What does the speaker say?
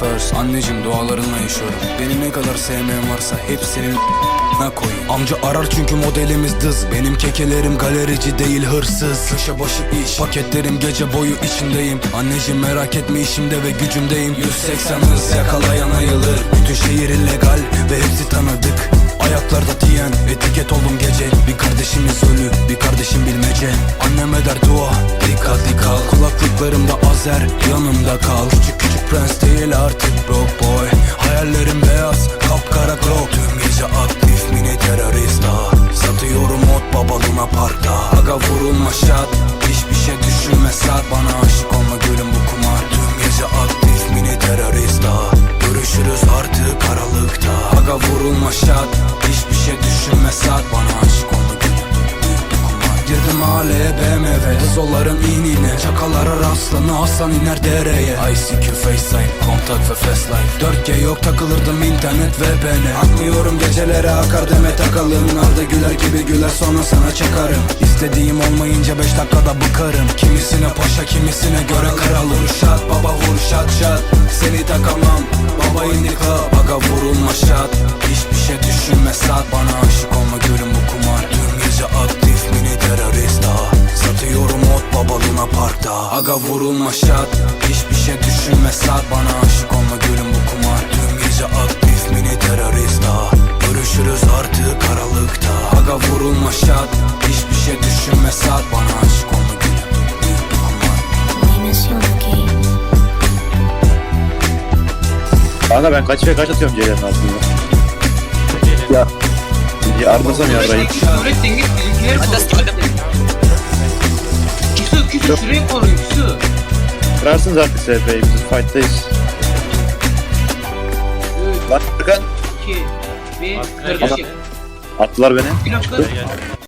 first Anneciğim dualarınla yaşıyorum. Beni ne kadar sevmeyen varsa hepsinin na koy Amca arar çünkü modelimiz dız. Benim kekelerim galerici değil hırsız. Köşe başı iş Paketlerim gece boyu içindeyim Anneciğim merak etme işimde ve gücümdeyim. 180 hız yakalayan ayılır Bütün şehir illegal ve hepsi tanıdık. Ayaklarda diyen etiket oldum gece. Bir kardeşimiz ölü bir kardeşim bilmece. Annem eder dua dikkatli kal Kulaklıklarımda azer yanımda kal. Küçük prens değil artık broke boy. Hayallerim beyaz kapkara glow. Tüm gece aktif mini terörist ah. Satıyorum ot babalına parkta. Aga vurulma şat Hiçbir şey düşünme sat. Bana aşık olma gülüm bu kumar. Tüm gece aktif mini terörist ah. Görüşürüz artık aralıkta. Aga vurulma şat Hiçbir mahalleye BMW Kızolların inine. Çakalara rastlanı aslan iner dereye. ICQ FaceTime Kontak ve fast life 4G yok takılırdım internet ve beni Akmıyorum gecelere akar deme takalım. Arda güler gibi güler sonra sana çakarım. İstediğim olmayınca 5 dakikada bıkarım Kimisine paşa kimisine göre kral. Vur şat baba vur şat. Seni takamam baba indi club Aga vurulma şat. Hiçbir şey düşünme sat Bana parkta Aga vurulma şat Hiçbir şey düşünme sat Bana aşık olma gülüm bu kumar Tüm gece aktif mini terörist ah. Görüşürüz artık aralıkta Aga vurulma şat Hiçbir şey düşünme sat Bana aşık olma gülüm bu kumar. Kanka ben kaç ve kaç atıyorum Celal'in altında. Ya. Ya armasam yarrayım. Şöyle dengit bizimkileri koru. Küsü şuraya koru küsü. Kırarsınız artık SP'yi biz fight'tayız. 3, Lan Erkan. 2, 1, kardeşim. Attılar beni. Bir dakika.